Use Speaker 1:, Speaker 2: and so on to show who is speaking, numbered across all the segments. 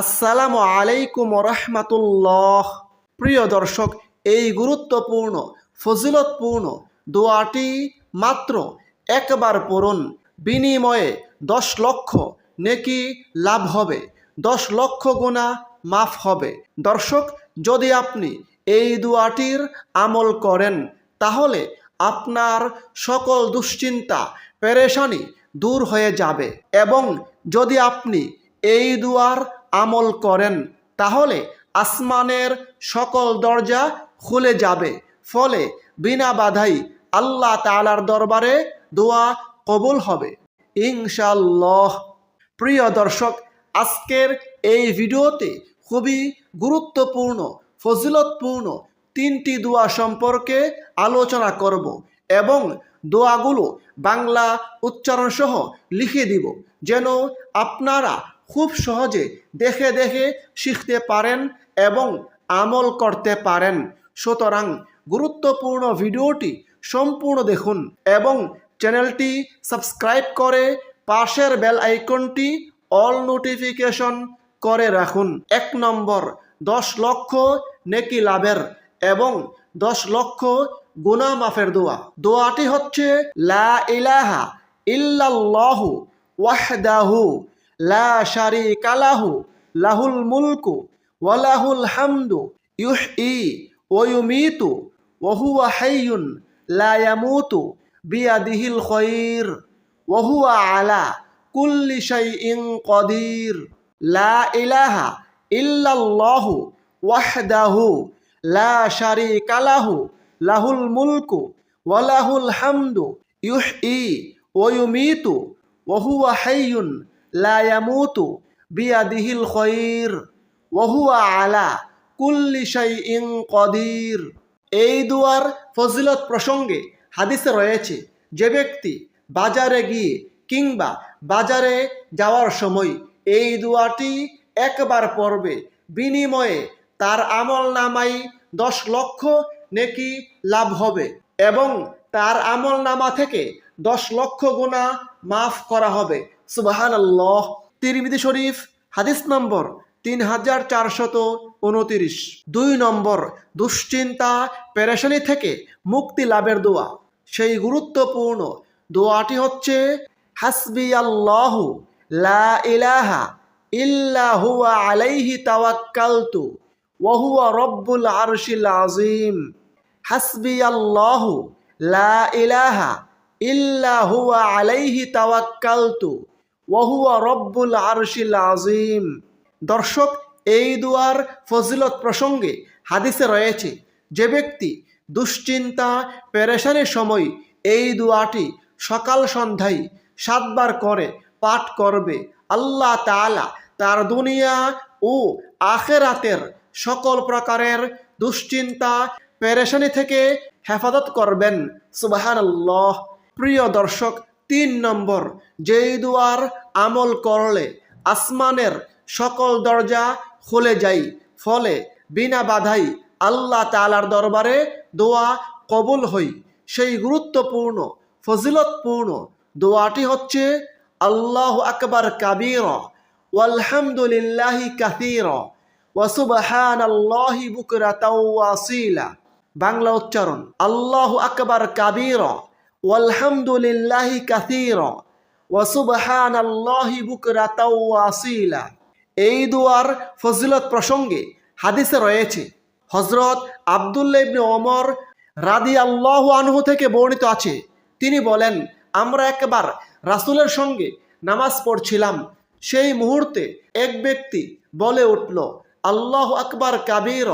Speaker 1: আসসালামু আলাইকুম রহমাতুল্লাহ প্রিয় দর্শক, এই গুরুত্বপূর্ণ, ফজিলতপূর্ণ দোয়াটি মাত্র একবার পড়ুন। বিনিময়ে দশ লক্ষ নেকি লাভ হবে, দশ লক্ষ গুণা মাফ হবে। দর্শক, যদি আপনি এই দোয়াটির আমল করেন, তাহলে আপনার সকল দুশ্চিন্তা, পেরেশানি দূর হয়ে যাবে। এবং যদি আপনি এই দুয়ার আমল করেন, তাহলে আসমানের সকল দরজা খুলে যাবে। ফলে বিনা বাধাই আল্লাহ তালার দরবারে দোয়া কবুল হবে। ইনশাল্লাহ প্রিয় দর্শক, আজকের এই ভিডিওতে খুবই গুরুত্বপূর্ণ, ফজিলতপূর্ণ তিনটি দোয়া সম্পর্কে আলোচনা করব এবং দোয়াগুলো বাংলা উচ্চারণ সহ লিখে দিব। যেন আপনারা খুব সহজে দেখে দেখে শিখতে পারেন এবং আমল করতে পারেন। সুতরাং গুরুত্বপূর্ণ ভিডিওটি সম্পূর্ণ দেখুন এবং চ্যানেলটি সাবস্ক্রাইব করে পাশের বেল আইকনটি অল নোটিফিকেশন করে রাখুন। এক নম্বর, দশ লক্ষ নেকি লাভের এবং দশ লক্ষ গুনা মাফের দোয়া। দোয়াটি হচ্ছে লা ইলাহা ইল্লাল্লাহু ওয়াহদাহু লা শারিকা লাহু, লাহুল মুলকু ওয়ালাহুল হামদু ইউহই ওয়া ইউমীতু, ওয়া হাইয়ুন লা ইয়ামুতু বিয়াদিহিল খায়র ওয়া আলা কুল্লি শাইইন কাদির। লা ইলাহা ইল্লাল্লাহু ওয়াহদাহু, লা শারিকা লাহু, লাহুল মুলকু, ওয়া লাহুল হামদু ইউহই ওয়া ইউমীতু, ওয়া হাইয়ুন লা ইয়ামুতু বিয়াদিহিল খায়র ওয়া হুয়া আলা কুল্লি কাদির। এই দুয়ার ফজিলত প্রসঙ্গে হাদিসে রয়েছে, যে ব্যক্তি বাজারে গিয়ে কিংবা বাজারে যাওয়ার সময় এই দুয়াটি একবার পড়বে, বিনিময়ে তার আমল নামাই দশ লক্ষ নেকি লাভ হবে এবং তার আমল নামা থেকে দশ লক্ষ গুণা মাফ করা হবে। সুবাহান আল্লাহ তিরমিদি শরীফ, হাদিস নম্বর তিন হাজার চারশত উনতিরিশ। দুই নম্বর, দুশ্চিন্তা পেরেশানি থেকে মুক্তি লাভের দোয়া। সেই গুরুত্বপূর্ণ দোয়াটি হচ্ছে হাসবি আল্লাহু লা ইলাহা ইল্লা হুয়া আলাইহি তাওয়াক্কালতু ওয়া হুয়া রব্বুল আরশিল আযীম। হাসবি আল্লাহু লা ইলাহা ইল্লা হুয়া আলাইহি তাওয়াক্কালতু, ওয়া হুয়া রব্বুল আরশিল আযীম। দর্শক, এই দুয়ার ফজিলত প্রসঙ্গে হাদিসে রয়েছে, যে ব্যক্তি দুশ্চিন্তা পেরেশানির সময় এই দুয়াটি সকাল সন্ধ্যায় সাতবার করে পাঠ করবে, আল্লাহ তাআলা তার দুনিয়া ও আখেরাতের সকল প্রকারের দুশ্চিন্তা, পেরেশানি থেকে হেফাজত করবেন। আল্লাহ প্রিয় দর্শক, তিন নম্বর যেই দুয়ার আমল করলে আসমানের সকল দরজা খুলে যাই ফলে বিনা বাধাই আল্লাহ তালার দরবারে দোয়া কবুল হই সেই গুরুত্বপূর্ণ, ফজিলতপূর্ণ দোয়াটি হচ্ছে, আল্লাহ আকবার কাবীর, ওয়ালহামদুলিল্লাহি কাসীর ওয়াসুবহান আল্লাহি বুকরাতাও ওয়াসিলা। বাংলা উচ্চারণ, আল্লাহ আকবার কাবীর ওয়ালহামদুলিল্লাহি কাসীর ওয়াসুবহান আল্লাহি বুকরাতাও ওয়াসিলা এই দুয়ার ফজিলত প্রসঙ্গে হাদিসে রয়েছে হজরত আবদুল্লা ইবনে ওমর রাদি আল্লাহ আনহু থেকে বর্ণিত আছে। তিনি বলেন, আমরা একবার রাসূলের সঙ্গে নামাজ পড়ছিলাম। সেই মুহূর্তে এক ব্যক্তি বলে উঠল, আল্লাহ আকবার কাবীর,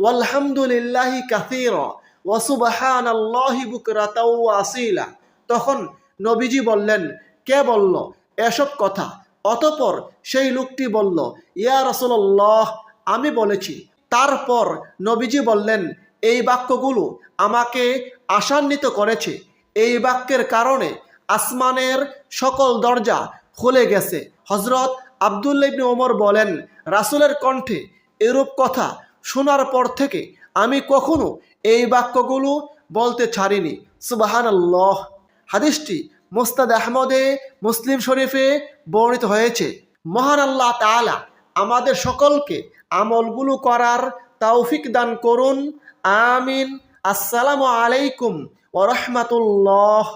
Speaker 1: ওয়ালহামদুলিল্লাহি কাসীর। ওয়াসুবহান আল্লাহি বুকরাতাও আসিলা তখন নবীজি বললেন, কে বলল এসব কথা? অতপর সেই লোকটি বলল, ইয়া রসুল্লাহ আমি বলেছি। তারপর নবীজি বললেন, এই বাক্যগুলো আমাকে আশান্বিত করেছে। এই বাক্যের কারণে আসমানের সকল দরজা খুলে গেছে। হজরত আবদুল্লা ইবনে ওমর বলেন, রাসুলের কণ্ঠে এরূপ কথা শোনার পর থেকে আমি কখনো এই বাক্যগুলো বলতে ছাড়িনি। সুবাহান আল্লাহ হাদিসটি মোস্তাদ আহমদে, মুসলিম শরীফে বর্ণিত হয়েছে। মহান আল্লাহ তালা আমাদের সকলকে আমলগুলো করার তৌফিক দান করুন। আমিন। আসসালামু আলাইকুম ওরহমতুল্লাহ